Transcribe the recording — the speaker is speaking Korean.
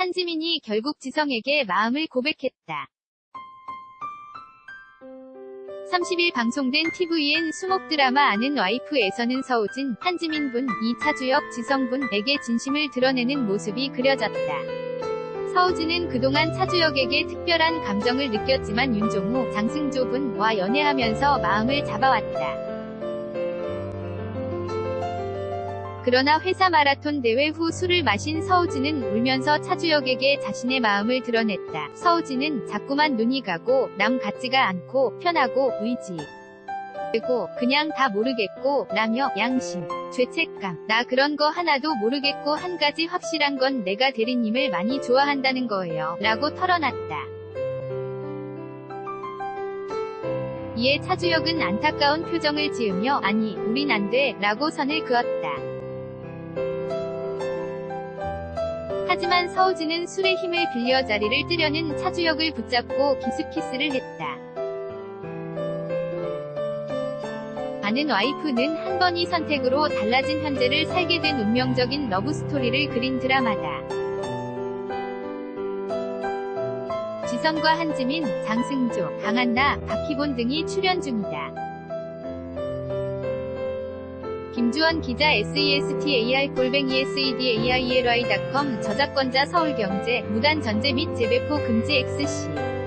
한지민이 결국 지성에게 마음을 고백했다. 30일 방송된 TVN 수목 드라마 아는 와이프에서는 서우진, 한지민 분, 이차주역 지성 분에게 진심을 드러내는 모습이 그려졌다. 서우진은 그동안 차주역에게 특별한 감정을 느꼈지만 윤종호, 장승조 분과 연애하면서 마음을 잡아왔다. 그러나 회사 마라톤 대회 후 술을 마신 서우진은 울면서 차주역에게 자신의 마음을 드러냈다. 서우진은 자꾸만 눈이 가고 남 같지가 않고 편하고 의지. 그리고 그냥 다 모르겠고 라며 양심, 죄책감, 나 그런 거 하나도 모르겠고 한 가지 확실한 건 내가 대리님을 많이 좋아한다는 거예요. 라고 털어놨다. 이에 차주역은 안타까운 표정을 지으며 아니, 우린 안 돼, 라고 선을 그었다. 하지만 서우진은 술의 힘을 빌려 자리를 뜨려는 차주역을 붙잡고 기습키스를 했다. 아는 와이프는 한 번이 선택으로 달라진 현재를 살게 된 운명적인 러브스토리를 그린 드라마다. 지성과 한지민, 장승조, 강한나, 박희본 등이 출연 중이다. 김주원 기자 SESTAR-SEDAIRY.com 저작권자 서울경제 무단 전제 및 재배포 금지 XC